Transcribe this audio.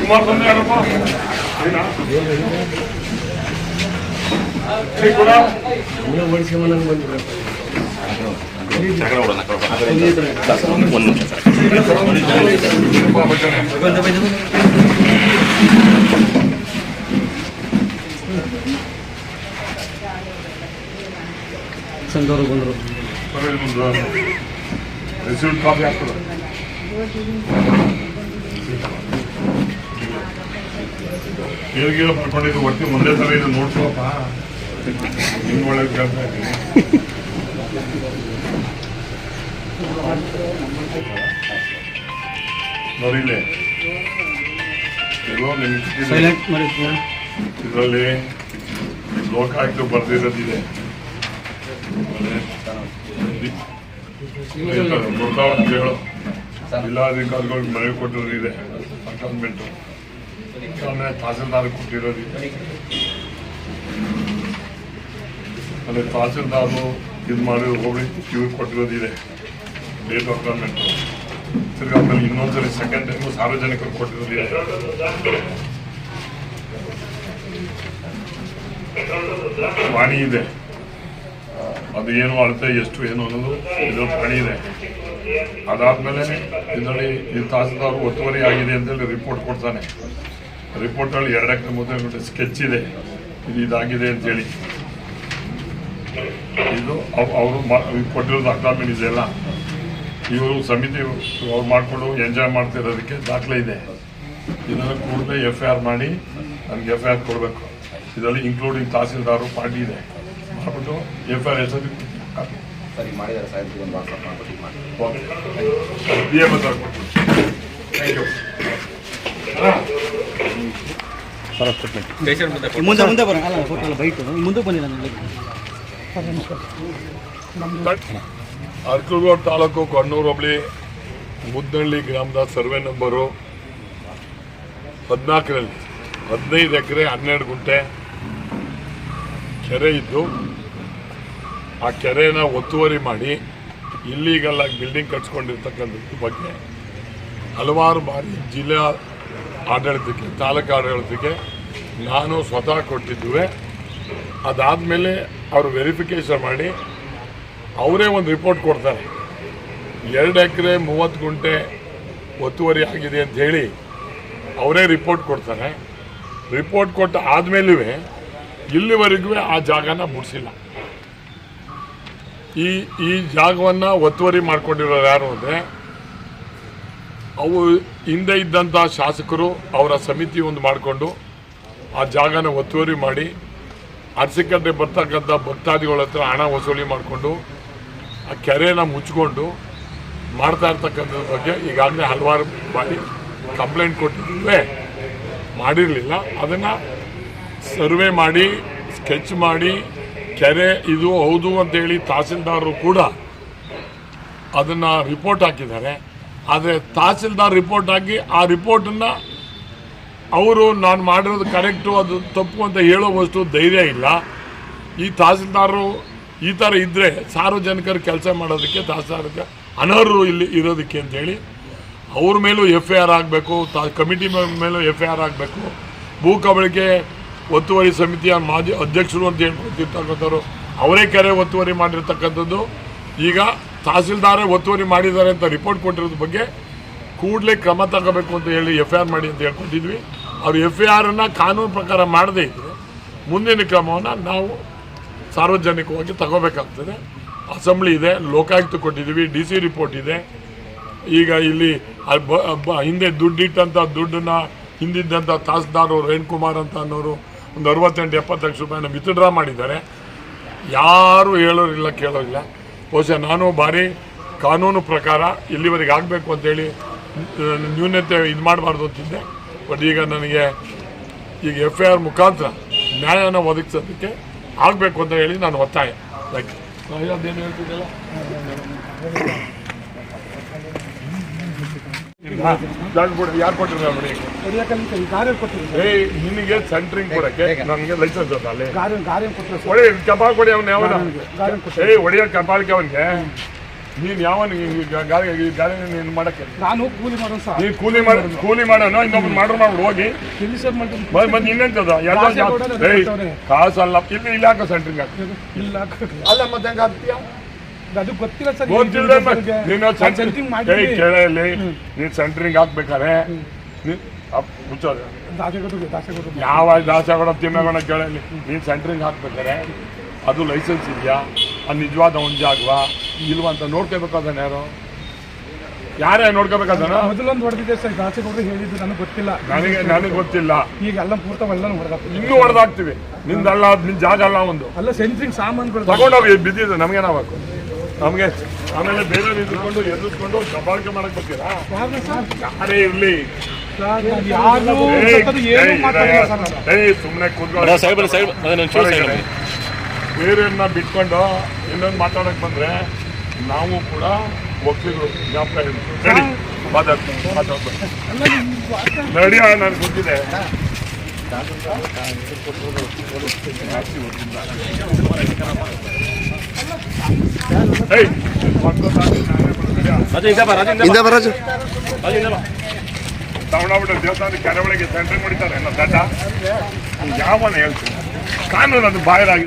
ಕುಮಾರ್ ತಂದೆ ಯಾರಪ್ಪ ಒಂದು ನಿಮಿಷ ಸಂಘದವ್ರು ಬಂದರು. ಕಾಪಿ ಆಗ್ತದೆ ಏಳ್ಗೀಳ ಪಡ್ಕೊಂಡಿದ್ದು ಒಟ್ಟು ಒಂದೇ ಸಲ ಇದು ನೋಡ್ಕೊಳಪ್ಪ ನಿಮ್ಗೆ ಒಳ್ಳೇದು ಕೇಳ್ತಾ ಇದ್ದೀನಿ ನೋಡಿ ಇಲ್ಲಿ ಇದು ನಿಮ್ಗೆ ಸೈಲೆಂಟ್ ಮಾಡಿದ್ವಿ ಇದರಲ್ಲಿ ಲೋಕಾಯುಕ್ತ ಬರ್ದಿರೋದಿದೆ ಗೊತ್ತಾವತ್ ಜಿಲ್ಲಾಧಿಕಾರಿಗಳು ಮನವಿ ಕೊಟ್ಟಿರೋದಿದೆ ಅಕೌಂಟ್ಮೆಂಟು ಆಮೇಲೆ ತಹಸೀಲ್ದಾರ್ ಕೊಟ್ಟಿರೋದಿದೆ ಆಮೇಲೆ ತಹಸೀಲ್ದಾರು ಇದು ಮಾಡಿರೋ ಹೋಗಿ ಇವ್ರು ಕೊಟ್ಟಿರೋದಿದೆ ಡೇಟ್ ಆಫ್ ಗವರ್ಮೆಂಟು ತಿರ್ಗಿ ಆಮೇಲೆ ಇನ್ನೊಂದ್ಸರಿ ಸೆಕೆಂಡ್ ಟೈಮು ಸಾರ್ವಜನಿಕರು ಕೊಟ್ಟಿರೋದಿದೆ ವಾಣಿ ಇದೆ. ಅದು ಏನು ಅಳತೆ, ಎಷ್ಟು ಏನು ಅನ್ನೋದು ಇದು ಪ್ರಾಣಿ ಇದೆ. ಅದಾದ್ಮೇಲೆ ಇದರಲ್ಲಿ ಈ ತಹಸೀಲ್ದಾರ್ ಒತ್ತುವರಿ ಆಗಿದೆ ಅಂತೇಳಿ ರಿಪೋರ್ಟ್ ಕೊಡ್ತಾನೆ. ರಿಪೋರ್ಟಲ್ಲಿ ಎರಡಕ್ಕೆ ಮೊದಲು ಸ್ಕೆಚ್ ಇದೆ. ಇದು ಇದಾಗಿದೆ ಅಂತೇಳಿ. ಇದು ಅವರು ಕೊಟ್ಟಿರೋ ಅಕ್ಲಾಮೆಂಟ್ ಇದೆಲ್ಲ ಇವರು ಸಮಿತಿ ಅವ್ರು ಮಾಡಿಕೊಂಡು ಎಂಜಾಯ್ ಮಾಡ್ತಿರೋದಕ್ಕೆ ದಾಖಲೆ ಇದೆ. ಇದನ್ನು ಕೂಡಲೇ ಎಫ್ ಐ ಆರ್ ಮಾಡಿ ನನಗೆ ಎಫ್ ಐ ಆರ್ ಕೊಡಬೇಕು. ಇದರಲ್ಲಿ ಇನ್ಕ್ಲೂಡಿಂಗ್ ತಹಸೀಲ್ದಾರು, ಪಾರ್ಟಿ ಇದೆ. ಮಾಡ್ಬಿಟ್ಟು ಎಫ್ ಐ ಆರ್ ಸರಿ ಮಾಡಿದ್ದಾರೆ ಸಾಹೇಬ್ರಿಗೆ ಒಂದು ವಾಟ್ಸಪ್ ಮಾಡ್ಬಿಟ್ಟು ಇದು ಮಾಡಿ. ಓಕೆ ಬಿ ಎಂ ಹತ್ರ ಕೊಟ್ಟು ಥ್ಯಾಂಕ್ ಯು ಮುಂದೆ ಮುಂದೆ ಬರೋಣ. ಅಲ್ಲ ಹೋಟೆಲ್ ಬೈಟು. ಮುಂದೆ ಬಂದಿಲ್ಲ ನನಗೆ ಅರ್ಕಲ್ಗೋಡ್ ತಾಲೂಕು ಕಣ್ಣೂರು ಹೋಬಳಿ ಮುದ್ದಳ್ಳಿ ಗ್ರಾಮದ ಸರ್ವೆ ನಂಬರು ಹದಿನಾಲ್ಕರಲ್ಲಿ ಹದಿನೈದು ಎಕರೆ ಹನ್ನೆರಡು ಗುಂಟೆ ಕೆರೆ ಇದ್ದು ಆ ಕೆರೆನ ಒತ್ತುವರಿ ಮಾಡಿ ಇಲ್ಲಿಗೆಲ್ಲ ಬಿಲ್ಡಿಂಗ್ ಕಟ್ಸ್ಕೊಂಡಿರ್ತಕ್ಕಂಥದ್ದು ಬಗ್ಗೆ ಹಲವಾರು ಬಾರಿ ಜಿಲ್ಲಾ ಆಡಳಿತಕ್ಕೆ, ತಾಲೂಕು ಆಡಳಿತಕ್ಕೆ ನಾನು ಸ್ವತಃ ಕೊಟ್ಟಿದ್ದುವೆ. ಅದಾದಮೇಲೆ ಅವರು ವೆರಿಫಿಕೇಷನ್ ಮಾಡಿ ಅವರೇ ಒಂದು ರಿಪೋರ್ಟ್ ಕೊಡ್ತಾರೆ. ಎರಡು ಎಕರೆ ಮೂವತ್ತು ಗುಂಟೆ ಒತ್ತುವರಿ ಆಗಿದೆ ಅಂತ ಹೇಳಿ ಅವರೇ ರಿಪೋರ್ಟ್ ಕೊಡ್ತಾರೆ. ರಿಪೋರ್ಟ್ ಕೊಟ್ಟ ಆದಮೇಲೂ ಇಲ್ಲಿವರೆಗೂ ಆ ಜಾಗನ ಮುಟ್ಸಿಲ್ಲ ಈ ಈ ಜಾಗವನ್ನು ಒತ್ತುವರಿ ಮಾಡ್ಕೊಂಡಿರೋರು ಯಾರು ಅಂದರೆ, ಅವು ಹಿಂದೆ ಇದ್ದಂಥ ಶಾಸಕರು ಅವರ ಸಮಿತಿ ಒಂದು ಮಾಡಿಕೊಂಡು ಆ ಜಾಗನ ಒತ್ತುವರಿ ಮಾಡಿ, ಅರಸಿಕಟ್ಟೆ ಬರ್ತಕ್ಕಂಥ ಭಕ್ತಾದಿಗಳ ಹತ್ರ ಹಣ ವಸೂಲಿ ಮಾಡಿಕೊಂಡು, ಆ ಕೆರೆನ ಮುಚ್ಕೊಂಡು ಮಾಡ್ತಾ ಇರ್ತಕ್ಕಂಥದ್ರ ಬಗ್ಗೆ ಈಗಾಗಲೇ ಹಲವಾರು ಬಾರಿ ಕಂಪ್ಲೇಂಟ್ ಕೊಟ್ಟಿದ್ವಿ ಮಾಡಿರಲಿಲ್ಲ. ಅದನ್ನು ಸರ್ವೆ ಮಾಡಿ, ಸ್ಕೆಚ್ ಮಾಡಿ ಕೆರೆ ಇದು ಹೌದು ಅಂತೇಳಿ ತಹಸೀಲ್ದಾರರು ಕೂಡ ಅದನ್ನು ರಿಪೋರ್ಟ್ ಹಾಕಿದ್ದಾರೆ. ಆದರೆ ತಹಸೀಲ್ದಾರ್ ರಿಪೋರ್ಟ್ ಹಾಕಿ ಆ ರಿಪೋರ್ಟನ್ನು ಅವರು ನಾನು ಮಾಡಿರೋದು ಕರೆಕ್ಟು ಅದು ತಪ್ಪು ಅಂತ ಹೇಳೋವಷ್ಟು ಧೈರ್ಯ ಇಲ್ಲ. ಈ ತಹಸೀಲ್ದಾರರು ಈ ಥರ ಇದ್ದರೆ ಸಾರ್ವಜನಿಕರು ಕೆಲಸ ಮಾಡೋದಕ್ಕೆ ತಹಸೀಲ್ದಾರ್ಗೆ ಅನರ್ಹರು ಇಲ್ಲಿ ಇರೋದಕ್ಕೆ ಅಂತೇಳಿ ಅವ್ರ ಮೇಲೂ ಎಫ್ ಐ ಆರ್ ಆಗಬೇಕು, ತ, ಕಮಿಟಿ ಮೇಲೂ ಎಫ್ ಐ ಆರ್ ಆಗಬೇಕು, ಭೂ ಕಬಳಿಕೆ ಒತ್ತುವರಿ ಸಮಿತಿಯ ಮಾಜಿ ಅಧ್ಯಕ್ಷರು ಅಂತ ಹೇಳ್ಕೊತಿರ್ತಕ್ಕಂಥವ್ರು ಅವರೇ ಕೆರೆ ಒತ್ತುವರಿ ಮಾಡಿರ್ತಕ್ಕಂಥದ್ದು. ಈಗ ತಹಸೀಲ್ದಾರೇ ಒತ್ತುವರಿ ಮಾಡಿದ್ದಾರೆ ಅಂತ ರಿಪೋರ್ಟ್ ಕೊಟ್ಟಿರೋದ್ರ ಬಗ್ಗೆ ಕೂಡಲೇ ಕ್ರಮ ತಗೋಬೇಕು ಅಂತ ಹೇಳಿ ಎಫ್ ಐ ಮಾಡಿ ಅಂತ ಹೇಳ್ಕೊಟ್ಟಿದ್ವಿ. ಅವ್ರು ಎಫ್ ಐ ಆರನ್ನು ಕಾನೂನು ಪ್ರಕಾರ ಮಾಡದೇ ಇದ್ದರೆ ಮುಂದಿನ ಕ್ರಮವನ್ನು ನಾವು ಸಾರ್ವಜನಿಕವಾಗಿ ತಗೋಬೇಕಾಗ್ತದೆ. ಅಸೆಂಬ್ಲಿ ಇದೆ, ಲೋಕಾಯುಕ್ತ ಕೊಟ್ಟಿದ್ದೀವಿ, ಡಿ ಸಿ ರಿಪೋರ್ಟ್ ಇದೆ. ಈಗ ಇಲ್ಲಿ ಹಿಂದೆ ದುಡ್ಡಿಟ್ಟಂಥ ದುಡ್ಡನ್ನ ಹಿಂದಿದ್ದಂಥ ತಹಸೀಲ್ದಾರ್ ರೇಣುಕುಮಾರ್ ಅಂತ ಅನ್ನೋರು ಒಂದು ಅರವತ್ತೆಂಟು ಎಪ್ಪತ್ತು ಲಕ್ಷ ರೂಪಾಯಿನ ವಿತ್ಡ್ರಾ ಮಾಡಿದ್ದಾರೆ. ಯಾರೂ ಹೇಳೋರಿಲ್ಲ ಕೇಳೋರಿಲ್ಲ ಬಹುಶಃ ನಾನು ಭಾರಿ ಕಾನೂನು ಪ್ರಕಾರ ಇಲ್ಲಿವರೆಗೆ ಆಗಬೇಕು ಅಂತೇಳಿ ನ್ಯೂನತೆ ಇದು ಮಾಡಬಾರ್ದು ಅಂತಿದ್ದೆ. ಬಟ್ ಈಗ ನನಗೆ ಈಗ ಎಫ್ ಐ ಆರ್ ಮುಖಾಂತರ ನ್ಯಾಯನ ಒದಗಿಸೋದಕ್ಕೆ ಆಗಬೇಕು ಅಂತ ಹೇಳಿ ನಾನು ಒತ್ತಾಯ. ಲೈಕ್ ಅದೇನು ಹೇಳ್ತಿದ್ದಲ್ಲ ಜಾಗ ಕೊಡಿ ಯಾರು ಕೊಟ್ಟಿರೋ ನೋಡಿ ನಿನಗೆ ಸೆಂಟ್ರಿಂಗ್ ಕೊಡಕ್ಕೆ ನನಗೆ ಲೈಸೆನ್ಸ್ ಅದ ಅಲ್ಲಿ. ಹೊಡಿ ಕಪಾಲ್ ಕೊಡಿ ಅವನ್ ಯಾವನ? ಏ ಒಡೆಯ ಕಪಾಲ್ಗೆ ಅವನಿಗೆ? ನೀನ್ ಯಾವನು ಗಾಡಿ ಈ ಗಾಡಿ ನೀನು ಮಾಡಕ್ಕೆ? ನಾನು ಕೂಲಿ ಮಾಡೋಣ ಸರ್. ನೀನ್ ಕೂಲಿ ಮಾಡ ಕೂಲಿ ಮಾಡೋಣ ಇನ್ನೊಬ್ರು ಮಾಡ್ರು ಮಾಡ್ಬಿಡು ಹೋಗಿ. ಎಲ್ಲಿ ಸರ್ ಮಾಡ್ತೀನಿ ಬಂದ್ ಬಂದ್ ಇನ್ನೆಂತದ ಎಲ್ಲ ಕಾಸಲ್ಲ. ಇಲ್ಲಿ ಇಲ್ಲ ಹಾಕೋ ಸೆಂಟ್ರಿಂಗ್ ಹಾಕ. ಇಲ್ಲ ಅಲ್ಲ ಮತ್ತೆ ಹೆಂಗ ಆಗ್ತೀಯ ಅದು ಗೊತ್ತಿಲ್ಲ ಸರ್ ನೀನು ಸೆಂಟ್ರಿಂಗ್ ಮಾಡಿ ಏಯ್ ಕೇಳಿ ಸೆಂಟ್ರಿಂಗ್ ಹಾಕ್ಬೇಕಾರೆ ನೀನ್ ಯಾವ ದಾಸಗಡ ತಿಮ್ಮಗಣ ಕೇಳಲಿ ನೀನ್ ಸೆಂಟ್ರಿಂಗ್ ಹಾಕ್ಬೇಕಾರೆ ಅದು ಲೈಸೆನ್ಸ್ ಇದೆಯಾ? ಅದು ನಿಜವಾದ ಒಂದು ಜಾಗವಾ ಇಲ್ವಾ ಅಂತ ನೋಡ್ಕೋಬೇಕಾದನ ಯಾರು? ಯಾರೇ ನೋಡ್ಕೋಬೇಕಾದಾನ? ಮೊದಲೊಂದು ಹೊಡೆದಿದೆ ಸರ್ ದಾಸೆ ಕೊಟ್ಟರೆ ಹೇಳಿದ್ದು ನನಗೆ ಗೊತ್ತಿಲ್ಲ. ನನಗೆ ನನಗೆ ಗೊತ್ತಿಲ್ಲ. ಈಗ ಎಲ್ಲ ಪೂರ್ತವೆಲ್ಲ ಎಲ್ಲ ಹೊಡೆದ ಇನ್ನೂ ಹೊಡೆದಾಕ್ತಿವಿ. ನಿಂದಲ್ಲ ನಿನ್ ಜಾಗ ಅಲ್ಲ ಒಂದು. ಅಲ್ಲ ಸೆಂಟ್ರಿಂಗ್ ಸಾಮಾನುಗಳು ತಗೊಂಡೋಗಿ ಬಿದ್ದಿದೆ ನಮ್ಗೆ ನಾವಾಕು ನಮಗೆ ಆಮೇಲೆ ಬೇರೆ ನಿಂತ್ಕೊಂಡು ಎದುರ್ಕೊಂಡು ದಬ್ಬಾಳಿಕೆ ಮಾಡಕ್ ಬರ್ತೀರಾ? ಯಾರು ಸರ್ ಯಾರೇ ಇರ್ಲಿ ಸುಮ್ಮನೆ ಸೈಡ್ ಬೇರೆಯನ್ನ ಬಿಟ್ಕೊಂಡು ಇನ್ನೊಂದು ಮಾತಾಡಕ್ ಬಂದ್ರೆ ನಾವು ಕೂಡ ಒಕ್ಕಲಿಗರು ಜ್ಞಾಪಕ. ನಡಿ ಮಾತಾಡ್ತೀನಿ ನಡಿಯ ನನ್ಗೆ ಗೊತ್ತಿದೆ. ಜಾಸ್ತಿ ಇಂದ ಬರಾಜು ತಗೊಂಡೋಗ್ಬಿಟ್ಟು ದೇವಸ್ಥಾನದ ಕೆರೆ ಒಳಗೆ ಸೆಂಟ್ರಿಂಗ್ ಹೊಡಿತಾರೆ ದಡ್ಡ ಯಾವನ ಹೇಳ್ತೀನಿ ಕಾನೂನು ಅದು ಬಾಯಲಾಗಿದೆ